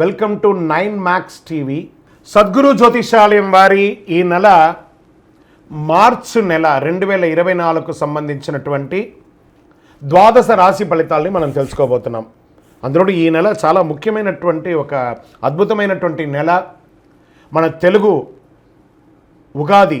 Welcome to nine max TV. Sadguru Jyotishalayam వారి ఈ నెల మార్చ్ నెల రెండు వేల ఇరవై నాలుగుకు సంబంధించినటువంటి ద్వాదశ రాశి ఫలితాల్ని మనం తెలుసుకోబోతున్నాం. అందులో ఈ నెల చాలా ముఖ్యమైనటువంటి ఒక అద్భుతమైనటువంటి నెల. మన తెలుగు ఉగాది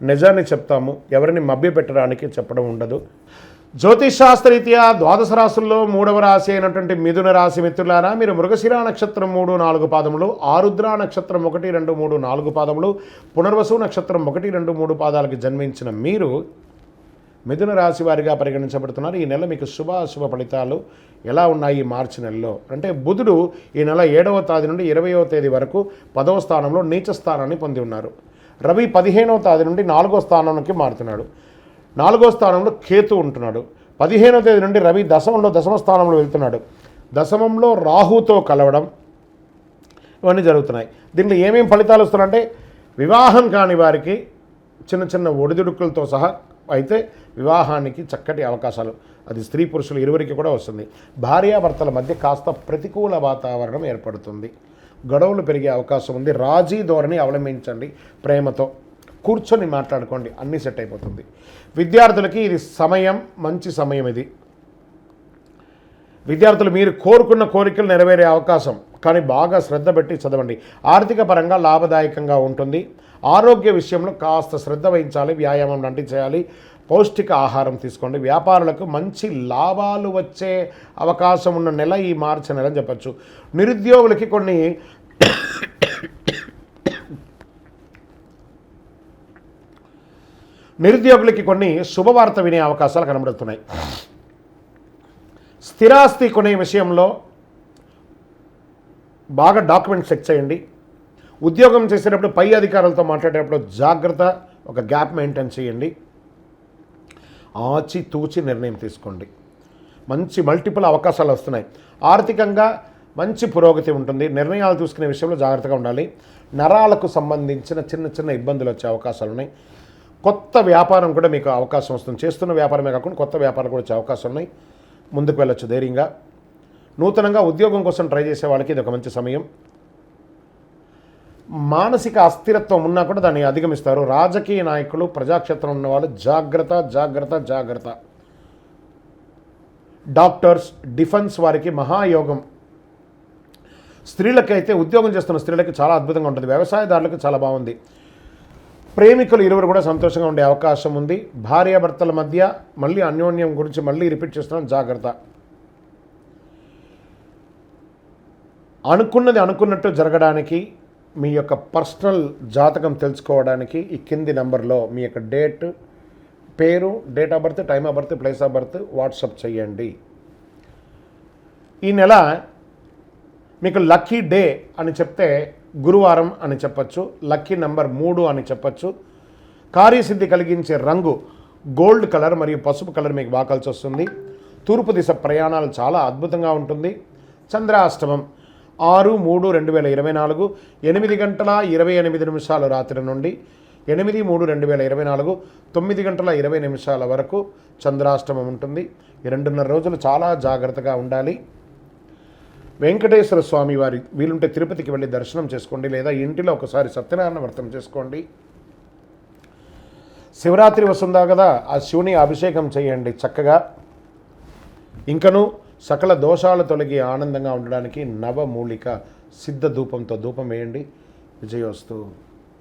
నిజాన్ని చెప్తాము ఎవరిని మభ్యపెట్టడానికి చెప్పడం ఉండదు. జ్యోతిషాస్త్రరీత్యా ద్వాదశ రాశుల్లో మూడవ రాశి అయినటువంటి మిథున రాశి మిత్రులారా మీరు మృగశిరా నక్షత్రం మూడు నాలుగు పాదములు ఆరుద్ర నక్షత్రం ఒకటి రెండు మూడు నాలుగు పాదములు పునర్వసు నక్షత్రం ఒకటి రెండు మూడు పాదాలకు జన్మించిన మీరు మిథున రాశి వారిగా పరిగణించబడుతున్నారు. ఈ నెల మీకు శుభ అశుభ ఫలితాలు ఎలా ఉన్నాయి? ఈ మార్చి నెలలో. అంటే బుధుడు ఈ నెల ఏడవ తేదీ నుండి ఇరవయవ తేదీ వరకు పదవ స్థానంలో నీచ స్థానాన్ని పొంది ఉన్నారు. రవి పదిహేనవ తేదీ నుండి నాలుగో స్థానానికి మారుతున్నాడు. నాలుగో స్థానంలో కేతు ఉంటున్నాడు. పదిహేనవ తేదీ నుండి రవి దశమంలో దశమ స్థానంలో వెళ్తున్నాడు. దశమంలో రాహుతో కలవడం ఇవన్నీ జరుగుతున్నాయి. దీంట్లో ఏమేమి ఫలితాలు వస్తున్నాయంటే వివాహం కాని వారికి చిన్న చిన్న ఒడిదుడుకులతో సహా అయితే వివాహానికి చక్కటి అవకాశాలు. అది స్త్రీ పురుషులు ఇరువురికి కూడా వస్తుంది. భార్యాభర్తల మధ్య కాస్త ప్రతికూల వాతావరణం ఏర్పడుతుంది. గొడవలు పెరిగే అవకాశం ఉంది. రాజీ ధోరణి అవలంబించండి ప్రేమతో. కూర్చొని మాట్లాడుకోండి. అన్నీ సెట్ అయిపోతుంది. విద్యార్థులకి ఇది సమయం మంచి సమయం ఇది. విద్యార్థులు మీరు కోరుకున్న కోరికలు నెరవేరే అవకాశం కానీ బాగా శ్రద్ధ పెట్టి చదవండి. ఆర్థిక పరంగా లాభదాయకంగా ఉంటుంది. ఆరోగ్య విషయంలో కాస్త శ్రద్ధ వహించాలి వ్యాయామం లాంటివి చేయాలి. పౌష్టిక ఆహారం తీసుకోండి. వ్యాపారులకు మంచి లాభాలు వచ్చే అవకాశం ఉన్న నెల ఈ మార్చి నెల అని చెప్పచ్చు. నిరుద్యోగులకి కొన్ని నిరుద్యోగులకి కొన్ని శుభవార్త వినే అవకాశాలు కనబడుతున్నాయి. స్థిరాస్తి కొనే విషయంలో బాగా డాక్యుమెంట్స్ చెక్ చేయండి. ఉద్యోగం చేసేటప్పుడు పై అధికారులతో మాట్లాడేటప్పుడు జాగ్రత్త ఒక గ్యాప్ మెయింటైన్ చేయండి. ఆచి తూచి నిర్ణయం తీసుకోండి. మంచి మల్టిపుల్ అవకాశాలు వస్తున్నాయి. ఆర్థికంగా మంచి పురోగతి ఉంటుంది. నిర్ణయాలు తీసుకునే విషయంలో జాగ్రత్తగా ఉండాలి. నరాలకు సంబంధించిన చిన్న చిన్న ఇబ్బందులు వచ్చే అవకాశాలు ఉన్నాయి. కొత్త వ్యాపారం కూడా మీకు అవకాశం వస్తుంది. చేస్తున్న వ్యాపారమే కాకుండా కొత్త వ్యాపారం కూడా వచ్చే అవకాశం ఉన్నాయి. ముందుకు వెళ్ళొచ్చు ధైర్యంగా. నూతనంగా ఉద్యోగం కోసం ట్రై చేసే వాళ్ళకి ఇది ఒక మంచి సమయం. మానసిక అస్థిరత్వం ఉన్నా కూడా దాన్ని అధిగమిస్తారు. రాజకీయ నాయకులు ప్రజాక్షేత్రం ఉన్న వాళ్ళు జాగ్రత్త జాగ్రత్త జాగ్రత్త. డాక్టర్స్ డిఫెన్స్ వారికి మహాయోగం. స్త్రీలకైతే ఉద్యోగం చేస్తున్న స్త్రీలకి చాలా అద్భుతంగా ఉంటుంది. వ్యవసాయదారులకు చాలా బాగుంది. ప్రేమికులు ఇరువురు కూడా సంతోషంగా ఉండే అవకాశం ఉంది. భార్యాభర్తల మధ్య మళ్ళీ అన్యోన్యం గురించి మళ్ళీ రిపీట్ చేస్తున్నాం. జాగ్రత్త. అనుకున్నది అనుకున్నట్టు జరగడానికి మీ యొక్క పర్సనల్ జాతకం తెలుసుకోవడానికి ఈ కింది నెంబర్లో మీ యొక్క డేట్ పేరు date of birth time of birth place of birth WhatsApp చేయండి. ఈ నెల మీకు లక్కీ డే అని చెప్తే గురువారం అని చెప్పచ్చు లక్కీ నెంబర్ మూడు అని చెప్పచ్చు. కార్యసిద్ధి కలిగించే రంగు గోల్డ్ కలర్ మరియు పసుపు కలర్ మీకు వాకాల్సి వస్తుంది. తూర్పు దిశ ప్రయాణాలు చాలా అద్భుతంగా ఉంటుంది. చంద్రాష్టమం ఆరు మూడు రెండు వేల ఇరవై నాలుగు ఎనిమిది గంటల ఇరవై ఎనిమిది నిమిషాలు రాత్రి నుండి ఎనిమిది మూడు రెండు వేల ఇరవై నాలుగు తొమ్మిది గంటల ఇరవై నిమిషాల వరకు చంద్రాష్టమం ఉంటుంది. ఈ రెండున్నర రోజులు చాలా జాగ్రత్తగా ఉండాలి. వెంకటేశ్వర స్వామి వారి వీలుంటే తిరుపతికి వెళ్ళి దర్శనం చేసుకోండి లేదా ఇంటిలో ఒకసారి సత్యనారాయణ వ్రతం చేసుకోండి. శివరాత్రి వస్తుందా కదా? ఆ శివుని అభిషేకం చేయండి చక్కగా. ఇంకను సకల దోషాలు తొలగి ఆనందంగా ఉండడానికి నవమూలిక సిద్ధ ధూపంతో ధూపం వేయండి. విజయోస్తు.